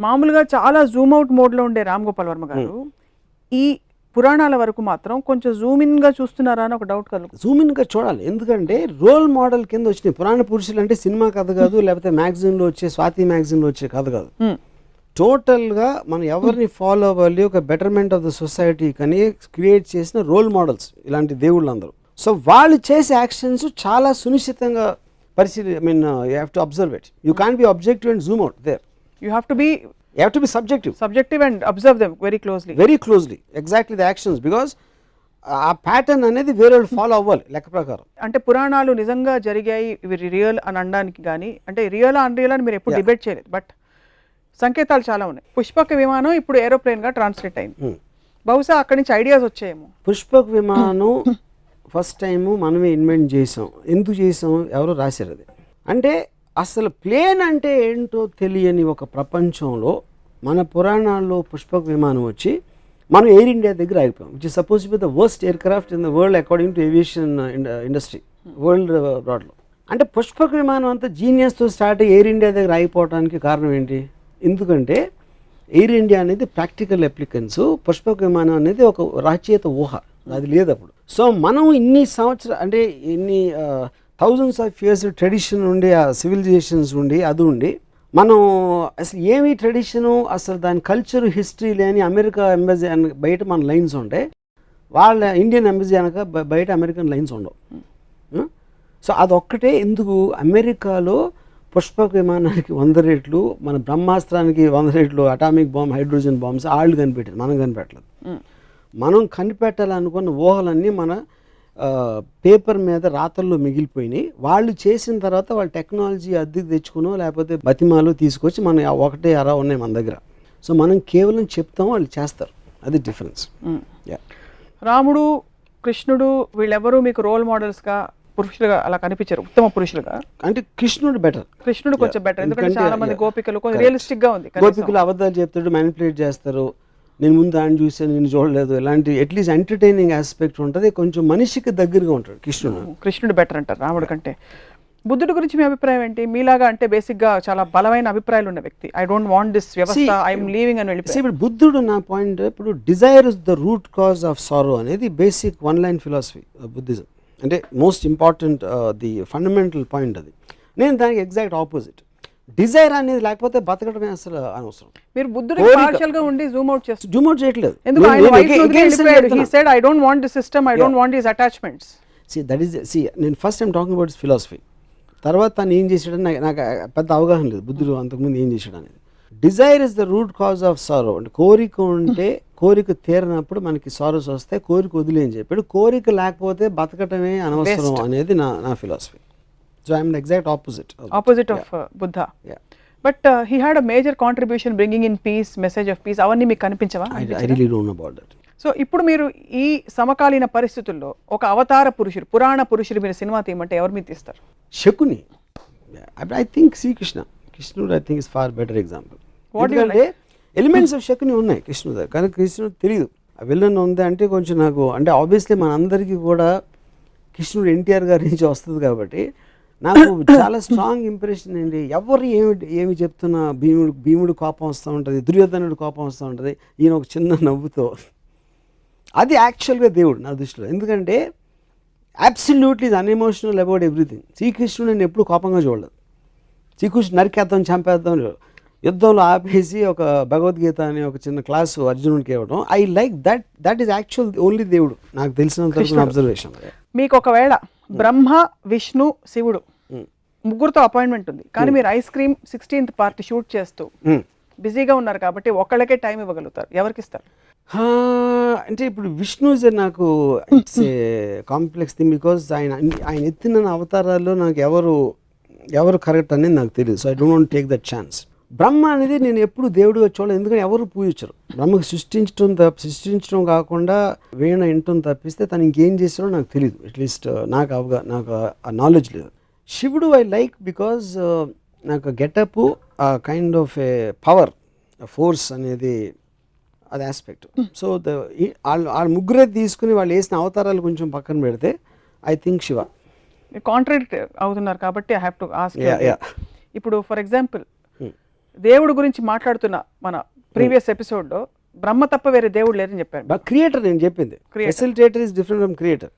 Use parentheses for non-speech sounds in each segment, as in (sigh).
మామూలుగా చాలా Zoom out మోడ్లో ఉండే రామ్ గోపాల్ వర్మ గారు ఈ పురాణాల వరకు మాత్రం కొంచెం జూమ్ ఇన్గా చూస్తున్నారా అని ఒక డౌట్ కలుగు జూమ్ ఇన్గా చూడాలి. ఎందుకంటే రోల్ మోడల్ కింద వచ్చినాయి పురాణ పురుషులు అంటే సినిమా కథ కాదు లేకపోతే మ్యాగజైన్లో వచ్చే స్వాతి మ్యాగజైన్లో వచ్చే కథ కాదు. టోటల్గా మనం ఎవరిని ఫాలో అవ్వాలి ఒక బెటర్మెంట్ ఆఫ్ ద సొసైటీ కానీ క్రియేట్ చేసిన రోల్ మోడల్స్ ఇలాంటి దేవుళ్ళు అందరూ సో వాళ్ళు చేసే యాక్షన్స్ చాలా సునిశ్చితంగా పరిశీలి I mean you have to observe it you can be objective and zoom out there you have to be you have to be subjective subjective and observe them very closely very closely exactly the actions because ఆ pattern అనేది వేరే follow అవ్వాలి లెక్క ప్రకారం. అంటే పురాణాలు నిజంగా జరిగాయి ఇవి రియల్ అని అనడానికి కానీ అంటే రియల్ అన్రియల్ అని మీరు ఎప్పుడు. డిబేట్ చేయలేదు. బట్ సంకేతాలు చాలా ఉన్నాయి. పుష్పక విమానం ఇప్పుడు ఏరోప్లేన్గా ట్రాన్స్లేట్ అయింది. Hmm. బహుశా అక్కడి నుంచి ఐడియాస్ వచ్చాయేమో. పుష్పక్ విమానం ఫస్ట్ టైము మనమే ఇన్వెంట్ చేసాం. ఎందుకు చేసాం? ఎవరో రాశారు అది? అంటే అసలు ప్లేన్ అంటే ఏంటో తెలియని ఒక ప్రపంచంలో మన పురాణాల్లో పుష్పక విమానం వచ్చి మనం ఎయిర్ ఇండియా దగ్గర ఆగిపోయాం which is suppose be the worst aircraft in the world according to aviation industry world బ్రాడ్లో అంటే పుష్పక విమానం అంతా జీనియస్తో స్టార్ట్ అయ్యి ఎయిర్ ఇండియా దగ్గర ఆగిపోవడానికి కారణం ఏంటి? ఎందుకంటే ఎయిర్ ఇండియా అనేది ప్రాక్టికల్ అప్లికెన్స్ పుష్పక విమానం అనేది ఒక రచయిత ఊహ అది లేదు అప్పుడు. సో మనం ఇన్ని సంవత్సరాలు అంటే ఇన్ని uh, thousands of years tradition ఉండి ఆ సివిలైజేషన్స్ ఉండి అది ఉండి మనం అసలు ఏమి ట్రెడిషను అసలు దాని కల్చర్ హిస్టరీ లేని అమెరికా ఎంబసీ బయట మన లైన్స్ ఉంటాయి వాళ్ళ ఇండియన్ ఎంబసీ అనక బయట అమెరికన్ లైన్స్ ఉండవు. సో అదొక్కటే ఎందుకు అమెరికాలో పుష్పక విమానానికి వంద రేట్లు మన బ్రహ్మాస్త్రానికి వంద రేట్లు అటామిక్ బాంబ్ హైడ్రోజన్ బాంబ్స్ వాళ్ళు కనిపెట్టారు మనం కనిపెట్టలేదు. మనం కనిపెట్టాలనుకున్న ఊహలన్నీ మన పేపర్ మీద రాతల్లో మిగిలిపోయినాయి. వాళ్ళు చేసిన తర్వాత వాళ్ళ టెక్నాలజీ అద్దెకి తెచ్చుకునో లేకపోతే బతిమాలు తీసుకొచ్చి మన ఒకటే అరా ఉన్నాయి మన దగ్గర. సో మనం కేవలం చెప్తాం వాళ్ళు చేస్తారు. అది డిఫరెన్స్ యా రాముడు కృష్ణుడు వీళ్ళెవరూ మీకు రోల్ మోడల్స్గా పురుషులుగా అలా కనిపించారు. ఉత్తమ పురుషులుగా. అంటే కృష్ణుడు బెటర్ కృష్ణుడు కొంచెం బెటర్ ఎందుకంటే చాలా మంది గోపికలు కొంచెం. రియలిస్టిక్గా ఉంది. గోపికలు అబద్ధాలు చెప్తాడు మ్యానిపులేట్ చేస్తారు. నేను ముందు ఆయన చూసాను నేను చూడలేదు. ఇలాంటి అట్లీస్ట్ ఎంటర్టైనింగ్ ఆస్పెక్ట్ ఉంటుంది. కొంచెం మనిషికి దగ్గరగా ఉంటాడు కృష్ణుడు. కృష్ణుడు బెటర్ అంటారు రాముడు కంటే. బుద్ధుడి గురించి మీ అభిప్రాయం ఏంటి? మీలాగా అంటే బేసిక్గా చాలా బలమైన అభిప్రాయాలు ఉన్న వ్యక్తి. ఐ డోంట్ వాంట్ దిస్ వ్యవస్థ ఐఎమ్ లీవింగ్ అని వెళ్ళిపోయి ఇప్పుడు బుద్ధుడు నా పాయింట్ ఇప్పుడు desire is the root cause of sorrow అనేది basic one line philosophy Buddhism అంటే most important the fundamental point అది. నేను దానికి ఎగ్జాక్ట్ ఆపోజిట్ డిజైర్ అనేది లేకపోతే బతకడమే అసలు అనవసరం. మీరు బుద్ధుడి. పార్షియల్గా ఉండి జూమ్ అవుట్ చేస్తారు జూమ్ అవుట్ చేయట్లేదు. ఎందుకు? ఆయన వైఫ్ against అని he. Said I don't want the system I don't want this attachments see that is see నేను first time talking about philosophy తర్వాత తను ఏం చేసాడని నాకు పెద్ద అవగాహన లేదు. బుద్ధుడు అంతకుముందు ఏం చేశాడు అనేది desire is the root cause of sorrow అంటే కోరిక ఉంటే కోరిక తీరినప్పుడు మనకి సారోస్ వస్తాయి. కోరిక వదిలే అని చెప్పాడు. కోరిక లేకపోతే బతకటమే అనవసరం. అనేది నా నా philosophy so I'm the exact opposite opposite of Buddha but he had a major contribution bringing in peace message of peace అవన్నీ మీకు కనిపించవా? I really don't about that so ఇప్పుడు మీరు ఈ సమకాలీన పరిస్థితుల్లో ఒక అవతార పురుషుడు పురాణ పురుషుడు మీరు సినిమా తీయమంటే ఎవరు మీరు తీస్తారు? శకుని. ఐ థింక్ శ్రీకృష్ణ కృష్ణుడు I think is far better example What do you ఎందుకంటే ఎలిమెంట్స్ ఆఫ్ శకుని ఉన్నాయి కృష్ణుడు కానీ కృష్ణుడు తెలియదు ఆ విలన్ ఉంది అంటే కొంచెం నాకు అంటే ఆబ్వియస్లీ మనందరికీ కూడా కృష్ణుడు ఎన్టీఆర్ గారి నుంచి వస్తుంది కాబట్టి నాకు చాలా స్ట్రాంగ్ ఇంప్రెషన్ ఏంటి ఎవరు ఏమి ఏమి చెప్తున్నా భీముడు భీముడు కోపం వస్తూ ఉంటుంది దుర్యోధనుడు కోపం వస్తూ ఉంటుంది ఈయన ఒక చిన్న నవ్వుతో. అది యాక్చువల్గా దేవుడు నా దృష్టిలో. ఎందుకంటే అబ్సల్యూట్లీ అన్ఎమోషనల్ అబౌట్ ఎవ్రీథింగ్ శ్రీకృష్ణుడు నేను ఎప్పుడు కోపంగా చూడలేదు. శ్రీకృష్ణుడు నరికేద్దాం చంపేద్దాం యుద్ధంలో ఆపేసి ఒక భగవద్గీత అనే ఒక చిన్న క్లాసు అర్జునుడికి ఇవ్వడం. I like that that is actual only దేవుడు. నాకు తెలిసినంత. అబ్జర్వేషన్ మీకు ఒకవేళ బ్రహ్మ విష్ణు శివుడు. ముగ్గురుతో అపాయింట్మెంట్ ఉంది. కానీ మీరు ice cream sixteenth part shoot చేస్తూ బిజీగా ఉన్నారు కాబట్టి ఒక్కళ్ళకే టైం ఇవ్వగలుగుతారు. ఎవరికి ఇస్తారు అంటే ఇప్పుడు విష్ణు నాకు it's a complex thing because ఆయన ఆయన ఎత్తిన అవతారాల్లో నాకు ఎవరు ఎవరు కరెక్ట్ అనేది నాకు తెలియదు so I don't want take that chance Brahma అనేది నేను ఎప్పుడు దేవుడిగా చూడలేదు. ఎందుకంటే ఎవరు పూజించరు. బ్రహ్మకు సృష్టించడం తప్ప సృష్టించడం కాకుండా వీణ వినటం తప్పిస్తే తను ఇంకేం చేస్తాడో నాకు తెలియదు అట్లీస్ట్ నాకు అవగా నాకు ఆ నాలెడ్జ్ లేదు. శివుడు ఐ లైక్ బికాజ్ నాకు గెటప్ ఆ kind of a power force అనేది అది ఆస్పెక్ట్ సో ద వాళ్ళు వాళ్ళ ముగ్గురే తీసుకుని వాళ్ళు వేసిన అవతారాలు కొంచెం పక్కన పెడితే ఐ థింక్ శివ. కాంట్రాక్ట్ అవుతున్నారు కాబట్టి ఐ హ్యావ్ టు ఆస్క్. ఇప్పుడు ఫర్ ఎగ్జాంపుల్ దేవుడి గురించి మాట్లాడుతున్న మన ప్రీవియస్ ఎపిసోడ్లో బ్రహ్మ తప్ప వేరే దేవుడు లేరని చెప్పారు. క్రియేటర్ నేను చెప్పింది. Facilitator is different from creator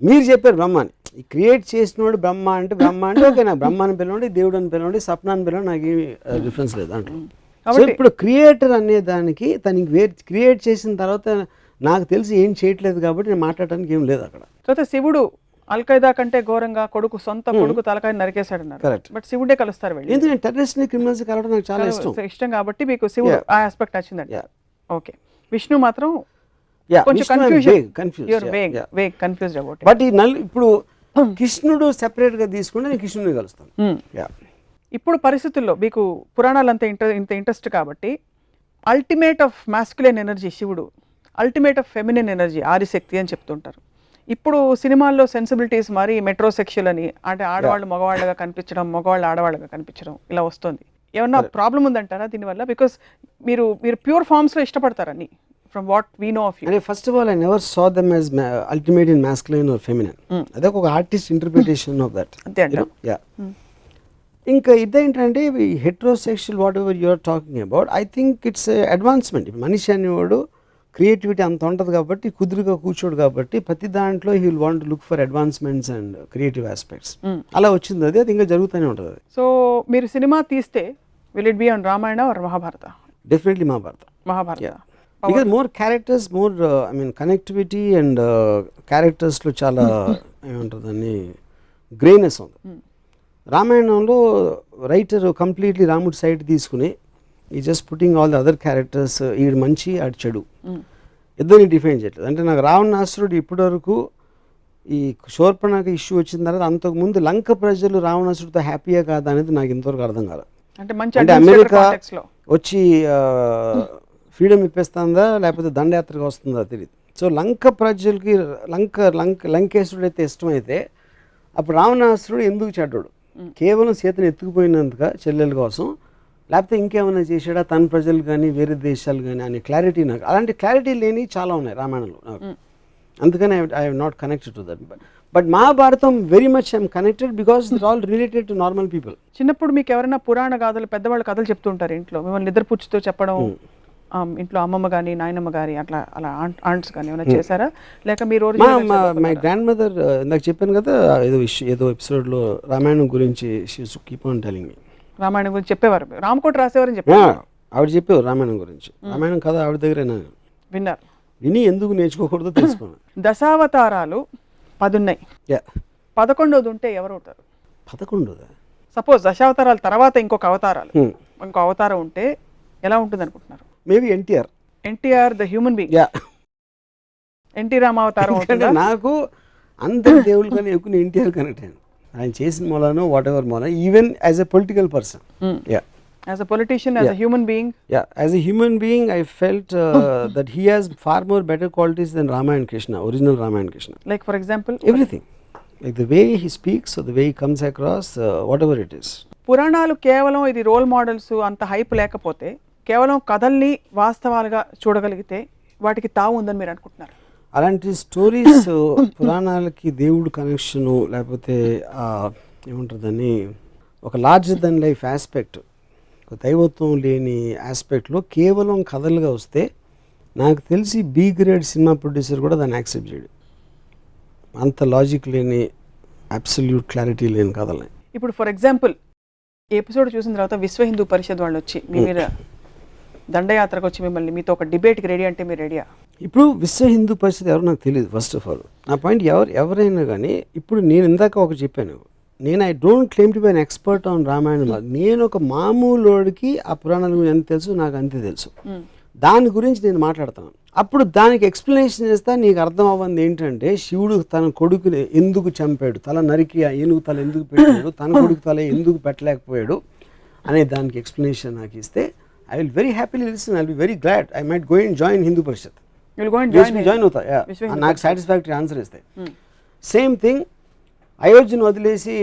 మీరు చెప్పారు బ్రహ్మ అని ఈ క్రియేట్ చేసినోడు బ్రహ్మ అంటే బ్రహ్మ అంటే ఓకే నా బ్రహ్మ అని పిలవండి దేవుడు అని పిలవండి సప్న అని పిలవండి నాకు ఏమి డిఫరెన్స్ లేదు అంటే సో ఇప్పుడు క్రియేటర్ అనే దానికి తనకి వేరు క్రియేట్ చేసిన తర్వాత నాకు తెలిసి ఏం చేయట్లేదు కాబట్టి నేను మాట్లాడడానికి ఏం లేదు అక్కడ. తర్వాత శివుడు అల్ఖైదా కంటే ఘోరంగా కొడుకు సొంత కొడుకు తలకాయ నరికేశాడన్నారు. బట్ శివుడే కలుస్తారు వెళ్ళి. ఎందుకంటే టెర్రరిస్ట్ని క్రిమినల్స్ కలవడం నాకు చాలా ఇష్టం. ఇష్టం కాబట్టి మీకు శివుడు. ఆ ఆస్పెక్ట్ నచ్చిందండి. ఓకే విష్ణు మాత్రం యా కొంచెం confuse vague confused about but ఈ నల్ ఇప్పుడు కృష్ణుడు సెపరేట్గా తీసుకుంటే నేను కృష్ణుడిని కలుస్తాను. యా ఇప్పుడు పరిస్థితుల్లో మీకు పురాణాలు అంత ఇంత ఇంట్రెస్ట్ కాబట్టి అల్టిమేట్ ఆఫ్ మాస్కులైన్ ఎనర్జీ శివుడు ultimate of feminine energy Adishakti అని చెప్తుంటారు. ఇప్పుడు సినిమాల్లో సెన్సిబిలిటీస్ మరి మెట్రోసెక్షువల్ అని అంటే ఆడవాళ్ళు మగవాళ్ళగా కనిపించడం మగవాళ్ళు ఆడవాళ్ళగా కనిపించడం ఇలా వస్తుంది. ఏమన్నా ప్రాబ్లం ఉందంటారా దీనివల్ల బికాస్ మీరు మీరు ప్యూర్ ఫామ్స్లో ఇష్టపడతారని from what we know of you first of all I never saw them as ultimate in masculine or feminine అదే ఒక ఆర్టిస్ట్ ఇంటర్ప్రిటేషన్ ఆఫ్ దట్ అంతే? యా ఇంకా ఇదేంటంటే heterosexual whatever you're talking about I think it's advancement మనిషి అనేవాడు creativity అంత ఉంటుంది కాబట్టి కుదురుగా కూర్చోడు కాబట్టి ప్రతి దాంట్లో he will want look for advancements and creative aspects అలా వచ్చింది అది అది ఇంకా జరుగుతూనే ఉంటుంది సో మీరు సినిమా తీస్తే will it be on Ramayana or Mahabharata definitely Mahabharata because more characters more I mean connectivity and క్యారెక్టర్స్లో చాలా ఏమంటారు దాన్ని గ్రేనెస్ ఉంది రామాయణంలో రైటర్ కంప్లీట్లీ రాముడి సైడ్ తీసుకుని ఈ just putting all the other characters ఈడు మంచి ఆడు చెడు. ఇద్దరిని డిఫైన్ చేయట్లేదు. అంటే నాకు రావణాసురుడు ఇప్పటివరకు ఈ శోర్పణక ఇష్యూ వచ్చిన తర్వాత అంతకుముందు లంక ప్రజలు రావణాసుడితో హ్యాపీయా కాదా అనేది నాకు ఇంతవరకు అర్థం కాదు అంటే మంచి అంటే administrator అమెరికా వచ్చి ఫ్రీడమ్ ఇప్పిస్తుందా లేకపోతే దండయాత్రగా వస్తుందా తెలియదు సో లంక ప్రజలకి లంక లంక లంకేశ్వరుడు అయితే ఇష్టమైతే అప్పుడు రావణాసురుడు ఎందుకు చెడ్డాడు? కేవలం సీతను ఎత్తుకుపోయినందుక చెల్లెల కోసం లేకపోతే ఇంకేమైనా చేశాడా? తన ప్రజలు కానీ వేరే దేశాలు కానీ అనే క్లారిటీ నాకు. అలాంటి క్లారిటీ లేని చాలా ఉన్నాయి రామాయణంలో నాకు. అందుకని I I not connected to that but Mahabharatam very much I'm connected because it all related to normal people చిన్నప్పుడు మీకు ఎవరైనా పురాణ గాథలు పెద్దవాళ్ళు కథలు చెప్తుంటారు ఇంట్లో. మిమ్మల్ని నిద్రపుచ్చుతో చెప్పడం ఇంట్లో అమ్మమ్మ కానీ నాయనమ్మ కానీ అట్లా అలా ఆంట్స్ కానీ ఏమైనా చేశారా? లేక మీరు మా గ్రాండ్ మదర్ ఇందాక చెప్పాను కదా ఏదో ఇష్యూ ఏదో ఎపిసోడ్లో రామాయణం గురించి keep on telling me Ramayanam గురించి చెప్పేవారు. రామకోట రాసేవారని చెప్పారు ఆవిడ చెప్పేవారు రామాయణం గురించి. రామాయణం కథ ఆవిడ దగ్గర విన్నారు. విని ఎందుకు నేర్చుకోకూడదో తెలుసుకున్నాను దశావతారాలు పది ఉన్నాయి యా. పదకొండోది ఉంటే ఎవరు అవుతారు పదకొండుదా? సపోజ్ దశావతారాల తర్వాత ఇంకొక అవతారాలు. ఇంకో అవతారం ఉంటే ఎలా ఉంటుంది అనుకుంటున్నారు maybe NTR. NTR the human being. NT రామావతారం నాకు అందరి దేవుళ్ళ కన్నా ఎక్కువ ఎన్టీఆర్ కనెక్ట్ అయ్యాను. ఆయన చేసిన మూలనో వాట్ ఎవర్ మూలన even as a political person as a politician as human being as a human being I felt that he has far more better qualities than Ramayana Krishna original Ramayana Krishna like for example everything like the way he speaks the way he comes across whatever it is పురాణాలు కేవలం ఇది role models అంత hype లేకపోతే కేవలం కథల్ని వాస్తవాలుగా చూడగలిగితే వాటికి తావు ఉందని మీరు అనుకుంటున్నారు అలాంటి స్టోరీస్ పురాణాలకి దేవుడు కనెక్షను లేకపోతే ఆ, ఏమంటారు దాన్ని ఒక లార్జర్ దెన్ లైఫ్ ఆస్పెక్ట్ ఒక దైవత్వం లేని ఆస్పెక్ట్లో కేవలం కథలుగా వస్తే నాకు తెలిసి బీ గ్రేడ్ సినిమా ప్రొడ్యూసర్ కూడా దాన్ని యాక్సెప్ట్ చేయడు. అంత లాజిక్ లేని అబ్సల్యూట్ క్లారిటీ లేని కథలని. ఇప్పుడు ఫర్ ఎగ్జాంపుల్ ఎపిసోడ్ చూసిన తర్వాత విశ్వ హిందూ పరిషత్ వాళ్ళు వచ్చి మీ మీద దండయాత్రకు వచ్చి మిమ్మల్ని మీతో ఒక డిబేట్కి రెడీ అంటే మీరు రెడీయా? ఇప్పుడు విశ్వ హిందూ పరిస్థితి ఎవరో నాకు తెలియదు ఫస్ట్ ఆఫ్ ఆల్ నా పాయింట్ ఎవరు ఎవరైనా కానీ ఇప్పుడు నేను ఇందాక ఒక చెప్పాను. నేను I don't claim to be an expert on Ramayanam నేను ఒక మామూలుడికి ఆ పురాణాల గురించి ఎంత తెలుసు నాకు అంతే తెలుసు. దాని గురించి నేను మాట్లాడతాను అప్పుడు దానికి ఎక్స్ప్లెనేషన్ చేస్తా నీకు అర్థం అవ్వంది ఏంటంటే శివుడు తన కొడుకుని ఎందుకు చంపాడు? తల నరికి ఏనుగు తల ఎందుకు పెట్టాడు? తన కొడుకు తల ఎందుకు పెట్టలేకపోయాడు? అనే దానికి ఎక్స్ప్లెనేషన్ నాకు ఇస్తే I will very happily listen I will very glad I might go in join Hindu Parishad will go and join join అవుతా yeah. విశ్వ హిందూ నాకు సాటిస్ఫాక్టరీ ఆన్సర్ ఇస్తాయి సేమ్ థింగ్ అయోధ్యను వదిలేసి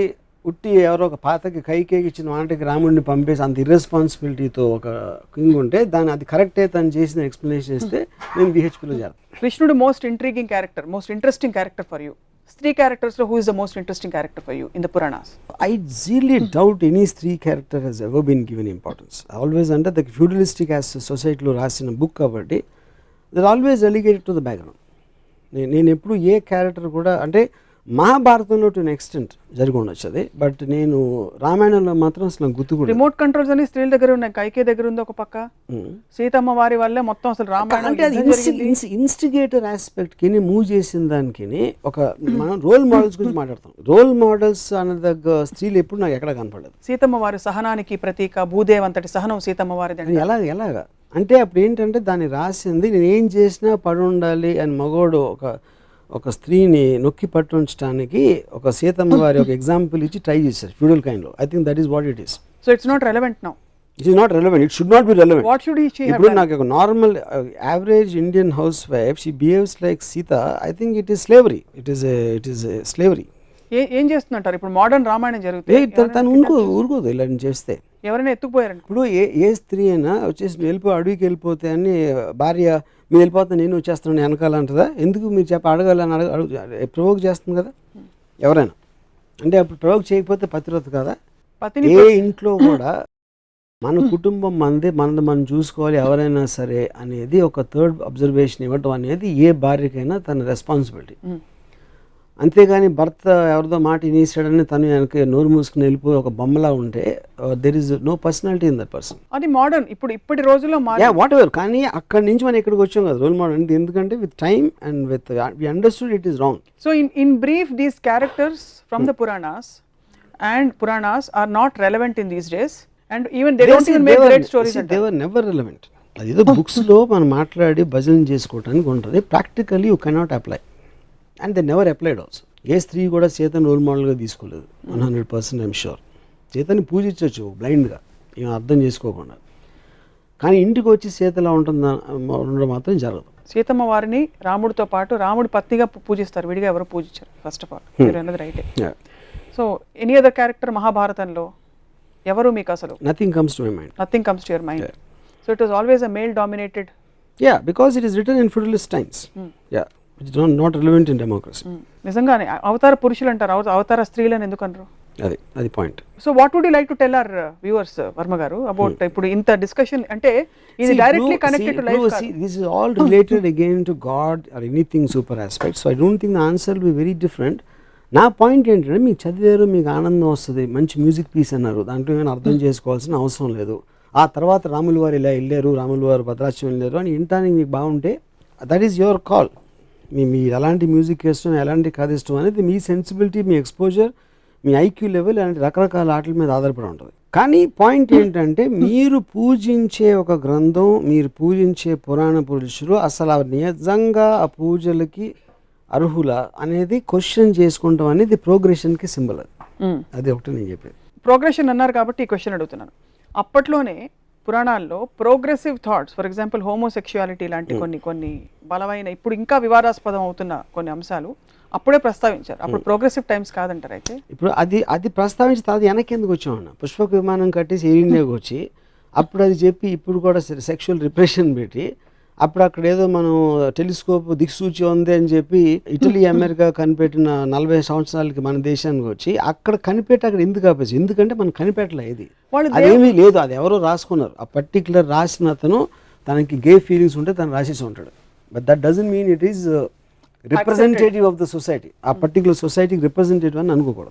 ఉట్టి ఎవరో ఒక పాతకి కైకేకి ఇచ్చిన వాటికి రాముడిని పంపేసి అంత ఇర్రెస్పాన్సిబిలిటీతో ఒక కింగ్ ఉంటే దాన్ని అది కరెక్టే తను చేసిన ఎక్స్ప్లెనేషన్ ఇస్తే నేను విహెచ్పిలో చేస్తాను కృష్ణుడు most intriguing character most interesting character for you స్త్రీ క్యారెక్టర్స్లో who is the most interesting character for you in the Puranas I really doubt any స్త్రీ character has ever been given importance. Always అంటే the feudalistic as సొసైటీలో రాసిన book కాబట్టి there always relegated to the background నేను నేను ఎప్పుడు ఏ character కూడా అంటే మహాభారతంలో టు ఎక్స్టెంట్ జరిగి ఉండొచ్చు అది బట్ నేను రామాయణంలో మాత్రం అసలు గుర్తు కూడా రిమోట్ కంట్రోల్స్ అన్ని స్త్రీల దగ్గర ఉన్నాయి. కైకే దగ్గర ఉంది ఒక పక్క. సీతమ్మ వారి వల్లే మొత్తం అసలు రామాయణం అంటే అది. ఇన్స్టిగేటర్ ఆస్పెక్ట్కి మూవ్ చేసిన దానికి ఒక మనం రోల్ మోడల్స్ గురించి మాట్లాడతాం రోల్ మోడల్స్ అనే దగ్గర స్త్రీలు ఎప్పుడు నాకు ఎక్కడ కనపడలేదు. సీతమ్మ వారి సహనానికి ప్రతీక భూదేవ్ అంతటి సహనం సీతమ్మ అది ఎలా ఎలాగా అంటే అప్పుడు ఏంటంటే దాన్ని రాసింది నేను ఏం చేసినా పడి ఉండాలి అని మగోడు ఒక ఒక స్త్రీని నొక్కి పట్టుంచడానికి ఒక సీతమ్మ వారి ఒక ఎగ్జాంపుల్ ఇచ్చి ట్రై చేశారు feudal కైండ్లో I think that is what it is so it's not relevant now it is not relevant it should not be relevant what should he ఇప్పుడు నాకు ఒక normal average Indian housewife she behaves like Sita I think it is slavery it is it is slavery ఏం చేస్తుంటారు ఇప్పుడు modern Ramayanam ఏ జరుగుతుంది తను ఊరుకో ఊరుకోదు ఇలా చేస్తే. ఎవరైనా ఎత్తుకుపోయారండి. ఇప్పుడు ఏ ఏ స్త్రీ అయినా వచ్చేసి "నువ్వు వెళ్ళిపో అడవికి వెళ్ళిపోతే అని భార్య మీరు వెళ్ళిపోతే నేను వచ్చేస్తున్నాను వెనకాల అంటదా? ఎందుకు మీరు చెప్ప అడగాలని అడగ అడుగు ప్రవోక్ చేస్తుంది కదా? ఎవరైనా. అంటే అప్పుడు ప్రవోక్ చేయకపోతే పతివ్రత కదా? ఏ ఇంట్లో కూడా మన కుటుంబం మనది మనది మనం చూసుకోవాలి ఎవరైనా సరే అనేది ఒక థర్డ్ అబ్జర్వేషన్ ఇవ్వటం అనేది ఏ భార్యకైనా తన రెస్పాన్సిబిలిటీ. అంతేగాని భర్త ఎవరిదో మాట ఇనేసాడని తను వెనక నోరు మూసుకుని వెళ్ళిపోయి ఒక బొమ్మలా ఉంటే there is no personality in that person అది మోడర్న్ ఇప్పుడు ఇప్పటి రోజుల్లో వాట్ ఎవర్ కానీ అక్కడి నుంచి మనం ఇక్కడికి వచ్చాం కదా రోల్ మోడల్ అంటే ఎందుకంటే with time and with we understood it is wrong so in in brief these characters from the Puranas and Puranas are not relevant in these days and even they don't even make great stories they were never relevant అది ఏదో బుక్స్లో మనం మాట్లాడి భజన చేసుకోవడానికి ఉంటుంది. Practically you cannot apply and they never applied also ఏ స్త్రీ కూడా సీతను రోల్ మోడల్గా తీసుకోలేదు. One hundred percent I'm sure సీతని పూజించవచ్చు బ్లైండ్గా ఏం అర్థం చేసుకోకుండా. కానీ ఇంటికి వచ్చి సీతలా ఉంటుందా ఉండడం మాత్రం జరగదు. సీతమ్మ వారిని రాముడితో పాటు రాముడి పత్నిగా పూజిస్తారు. విడిగా ఎవరు పూజించారు ఫస్ట్ ఆఫ్ ఆల్ మీరు అన్నది రైటే. సో ఎనీ అదర్ క్యారెక్టర్ మహాభారతంలో ఎవరు మీకు అసలు? Nothing comes to my mind nothing comes to your mind so it was always a male dominated Yeah, because it is written in feudalist times. Yeah, not relevant in democracy. నిజంగానే అవతార పురుషులు అంటారు అవ- అవతార స్త్రీలను ఎందుకు అనరు అది అది point so what would you like to tell our viewers Varma garu about ఇప్పుడు ఇంత డిస్కషన్ అంటే ఇది directly connected to life this is all related again to God or anything super aspect so I don't think the answer will be very different నా point ఏంటంటే మీకు చదివారు మీకు ఆనందం వస్తుంది మంచి మ్యూజిక్ పీస్ అన్నారు. దాంట్లో ఏమైనా అర్థం చేసుకోవాల్సిన అవసరం లేదు. ఆ తర్వాత రాములు వారు ఇలా వెళ్ళారు రాములు వారు భద్రాచలం వెళ్ళారు అని వినటానికి మీకు బాగుంటే దట్ ఈస్ యువర్ కాల్ మీ మీ ఎలాంటి మ్యూజిక్ ఇష్టం ఎలాంటి కథ ఇష్టం అనేది మీ సెన్సిబిలిటీ మీ ఎక్స్పోజర్ మీ ఐక్యూ లెవెల్ అలాంటి రకరకాల ఆటల మీద ఆధారపడి ఉంటుంది. కానీ పాయింట్ ఏంటంటే మీరు పూజించే ఒక గ్రంథం మీరు పూజించే పురాణ పురుషులు అసలు నిజంగా ఆ పూజలకి అర్హుల అనేది క్వశ్చన్ చేసుకుంటాం అనేది ప్రోగ్రెషన్కి సింబల్ అది. అది ఒకటి నేను చెప్పేది. ప్రోగ్రెషన్ అన్నారు కాబట్టి ఈ క్వశ్చన్ అడుగుతున్నాను. అప్పట్లోనే పురాణాల్లో progressive thoughts for example homosexuality లాంటి కొన్ని కొన్ని బలమైన ఇప్పుడు ఇంకా వివాదాస్పదం అవుతున్న కొన్ని అంశాలు అప్పుడే ప్రస్తావించారు. అప్పుడు ప్రోగ్రెసివ్ టైమ్స్ కాదంటారు అయితే? ఇప్పుడు అది అది ప్రస్తావించి తర్వాత వెనక్కి ఎందుకు వచ్చామన్న పుష్పక విమానం కట్టేసి ఇండియాకి వచ్చి అప్పుడు అది చెప్పి ఇప్పుడు కూడా సెక్షువల్ రిప్రెషన్ పెట్టి అప్పుడు అక్కడ ఏదో మనం టెలిస్కోప్ దిక్సూచి ఉంది అని చెప్పి ఇటలీ (laughs) అమెరికా కనిపెట్టిన నలభై సంవత్సరాలకి మన దేశానికి వచ్చి అక్కడ కనిపెట్టి అక్కడ ఎందుకు ఆపేసి ఎందుకంటే మనం కనిపెట్టలే ఇది. అదేమీ లేదు అది ఎవరో రాసుకున్నారు. ఆ పర్టికులర్ రాసిన అతను తనకి గే ఫీలింగ్స్ ఉంటే తను రాసేసి ఉంటాడు. But that doesn't mean it is representative of the society ఆ పర్టికులర్ సొసైటీకి రిప్రజెంటేటివ్ అని అనుకోకూడదు.